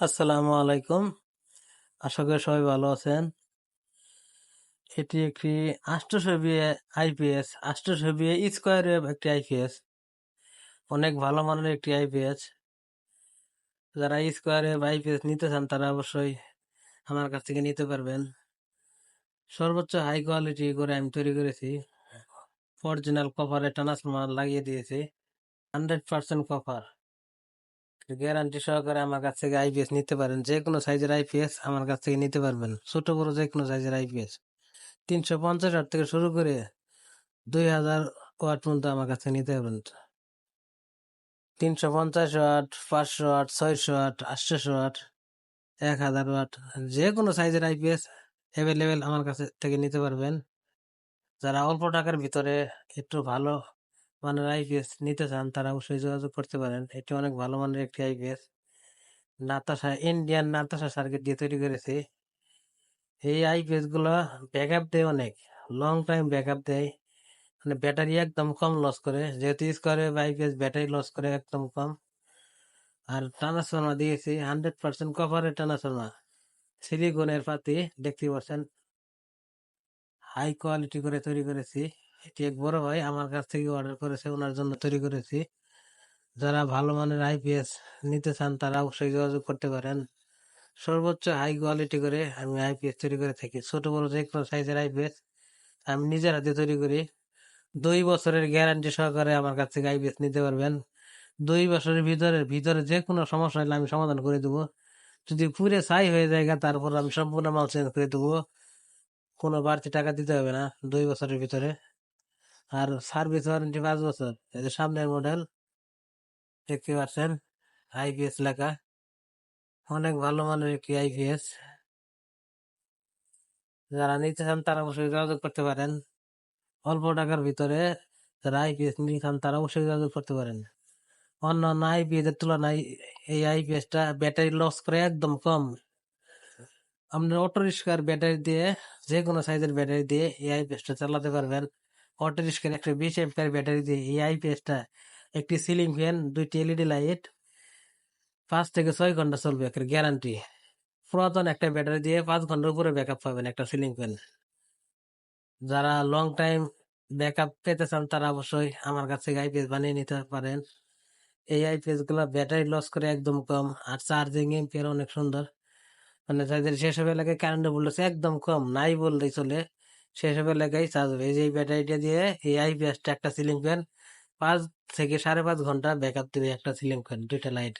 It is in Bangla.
আসসালামু আলাইকুম। আশা করি সবাই ভালো আছেন। এটি একটি আষ্টশো আইপিএস আষ্টশো বিয়ে স্কোয়ারের একটি আইপিএস অনেক ভালো মানের একটি আইপিএস যারা স্কোয়ারে আইপিএস নিতে চান, তারা অবশ্যই আমার কাছ থেকে নিতে পারবেন। সর্বোচ্চ হাই কোয়ালিটি করে আমি তৈরি করেছি। অরিজিনাল কভারে ট্রান্সফর্মার লাগিয়ে দিয়েছি। হান্ড্রেড পার্সেন্ট কভার গ্যারান্টি সহকারে আমার কাছ থেকে আইপিএস নিতে পারেন। যে কোনো সাইজের আইপিএস আমার কাছ থেকে নিতে পারবেন। ছোট, বড় যে কোনো সাইজের আইপিএস তিনশো পঞ্চাশ ওয়াট থেকে শুরু করে দুই হাজার ওয়াট পর্যন্ত আমার কাছ থেকে নিতে পারবেন। তিনশো পঞ্চাশ ওয়াট, পাঁচশো ওয়াট, ছয়শো ওয়াট, আটশোশো ওয়াট, এক হাজার ওয়াট যে কোনো সাইজের আইপিএস অ্যাভেলেবেল আমার কাছে থেকে নিতে পারবেন। যারা অল্প টাকার ভিতরে একটু ভালো মানের আইপিএস নিতে চান, তারা অবশ্যই যোগাযোগ করতে পারেন। এটি অনেক ভালো মানের একটি IPS Natasha Indian Natasha circuit দিয়ে তৈরি করেছি। এই আইপিএসগুলো ব্যাকআপ দেয় অনেক লং টাইম ব্যাকআপ দেয়। মানে ব্যাটারি একদম কম লস করে, যেহেতু স্কোয়ারে আইপিএস ব্যাটারি লস করে একদম কম। আর ট্রান্সফর্মার দিয়েছি হান্ড্রেড পার্সেন্ট কভারের ট্রান্সফর্মার সিলিকনের পাতি, দেখতে পাচ্ছেন? হাই কোয়ালিটি করে তৈরি করেছি। এক বড় ভাই আমার কাছ থেকে অর্ডার করেছে, ওনার জন্য তৈরি করেছি। যারা ভালো মানের আইপিএস নিতে চান, তারা অবশ্যই যোগাযোগ করতে পারেন। সর্বোচ্চ হাই কোয়ালিটি করে আমি আইপিএস তৈরি করে থাকি। ছোট, বড় যে কোনো সাইজের আইপিএস আমি নিজের হাতে তৈরি করি। দুই বছরের গ্যারান্টি সহকারে আমার কাছ থেকে আইপিএস নিতে পারবেন। দুই বছরের ভিতরে ভিতরে যে কোনো সমস্যা হলে আমি সমাধান করে দেবো। যদি পুরে ছাই হয়ে যায় তারপর আমি সম্পূর্ণ মাল চেঞ্জ করে দেবো। কোনো বাড়তি টাকা দিতে হবে না দুই বছরের ভিতরে। আর সার্ভিস ওয়ারেন্টি পাঁচ বছর। যে সামনের মডেল, দেখতে পাচ্ছেন আইপিএস লেখা। অনেক ভালো মানের একটি আইপিএস যারা নিতে চান তারা অবশ্যই যোগাযোগ করতে পারেন। অল্প টাকার ভিতরে যারা আইপিএস নিতে চান তারা অবশ্যই যোগাযোগ করতে পারেন। অন্য অন্য আইপিএস এর তুলনায় এই আইপিএসটা ব্যাটারি লস করে একদম কম। আপনার অটো রিক্সার ব্যাটারি দিয়ে যে কোনো সাইজের ব্যাটারি দিয়ে এই আইপিএসটা চালাতে পারবেন। অটো রিক্সার একশো বিশ এমপিআর ব্যাটারি দিয়ে এই আইপিএসটা একটি সিলিং ফ্যান, দুইটি এলইডি লাইট, পাঁচ থেকে ছয় ঘণ্টা চলবে একটা গ্যারান্টি। পুরাতন একটা ব্যাটারি দিয়ে পাঁচ ঘণ্টার উপরে ব্যাকআপ পাবেন একটা সিলিং ফ্যান। যারা লং টাইম ব্যাকআপ পেতে চান, তারা অবশ্যই আমার কাছ থেকে আইপিএস বানিয়ে নিতে পারেন। এই আইপিএসগুলো ব্যাটারি লস করে একদম কম, আর চার্জিং এমপিআর অনেক সুন্দর। মানে যাদের সেসব এলাকায় কারেন্টের ভোল্টেজ একদম কম, নাই বললেই চলে। সেসব লেগাই চার্জ হবে এই ব্যাটারিটা দিয়ে এই আইপিএসটা একটা সিলিং ফ্যান পাঁচ থেকে সাড়ে পাঁচ ঘণ্টা ব্যাকআপ দেবে একটা সিলিং ফ্যান দুইটা লাইট